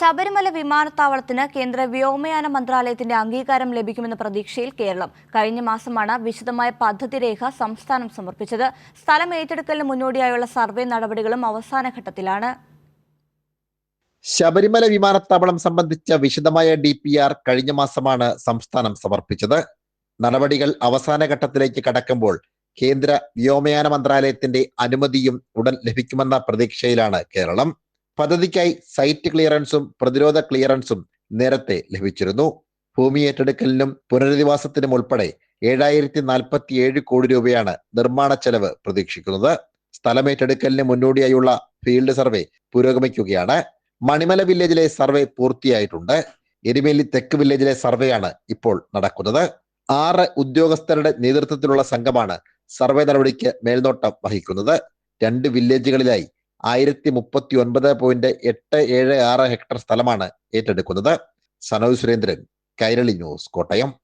ശബരിമല വിമാനത്താവളത്തിന് കേന്ദ്ര വ്യോമയാന മന്ത്രാലയത്തിന്റെ അംഗീകാരം ലഭിക്കുമെന്ന പ്രതീക്ഷയിൽ കേരളം കഴിഞ്ഞ മാസമാണ് വിശദമായ പദ്ധതി രേഖ സംസ്ഥാനം സമർപ്പിച്ചത്. സ്ഥലം ഏറ്റെടുക്കലിന് മുന്നോടിയായുള്ള സർവേ നടപടികളും അവസാന ഘട്ടത്തിലാണ്. ശബരിമല വിമാനത്താവളം സംബന്ധിച്ച വിശദമായ ഡി പി ആർ കഴിഞ്ഞ മാസമാണ് സംസ്ഥാനം സമർപ്പിച്ചത്. നടപടികൾ അവസാന ഘട്ടത്തിലേക്ക് കടക്കുമ്പോൾ കേന്ദ്ര വ്യോമയാന മന്ത്രാലയത്തിന്റെ അനുമതിയും ഉടൻ ലഭിക്കുമെന്ന പ്രതീക്ഷയിലാണ് കേരളം. പദ്ധതിക്കായി സൈറ്റ് ക്ലിയറൻസും പ്രതിരോധ ക്ലിയറൻസും നേരത്തെ ലഭിച്ചിരുന്നു. ഭൂമി ഏറ്റെടുക്കലിനും പുനരധിവാസത്തിനും ഉൾപ്പെടെ ഏഴായിരത്തി നാൽപ്പത്തി ഏഴ് കോടി രൂപയാണ് നിർമ്മാണ ചെലവ് പ്രതീക്ഷിക്കുന്നത്. സ്ഥലമേറ്റെടുക്കലിന് മുന്നോടിയായുള്ള ഫീൽഡ് സർവേ പുരോഗമിക്കുകയാണ്. മണിമല വില്ലേജിലെ സർവേ പൂർത്തിയായിട്ടുണ്ട്. എരുമേലി തെക്ക് വില്ലേജിലെ സർവേയാണ് ഇപ്പോൾ നടക്കുന്നത്. ആറ് ഉദ്യോഗസ്ഥരുടെ നേതൃത്വത്തിലുള്ള സംഘമാണ് സർവേ നടപടിക്ക് മേൽനോട്ടം വഹിക്കുന്നത്. രണ്ട് വില്ലേജുകളിലായി ആയിരത്തി മുപ്പത്തി ഒൻപത് പോയിന്റ് എട്ട് ഏഴ് ആറ് ഹെക്ടർ സ്ഥലമാണ് ഏറ്റെടുക്കുന്നത്. സനോജ് സുരേന്ദ്രൻ കൈരളി ന്യൂസ് കോട്ടയം.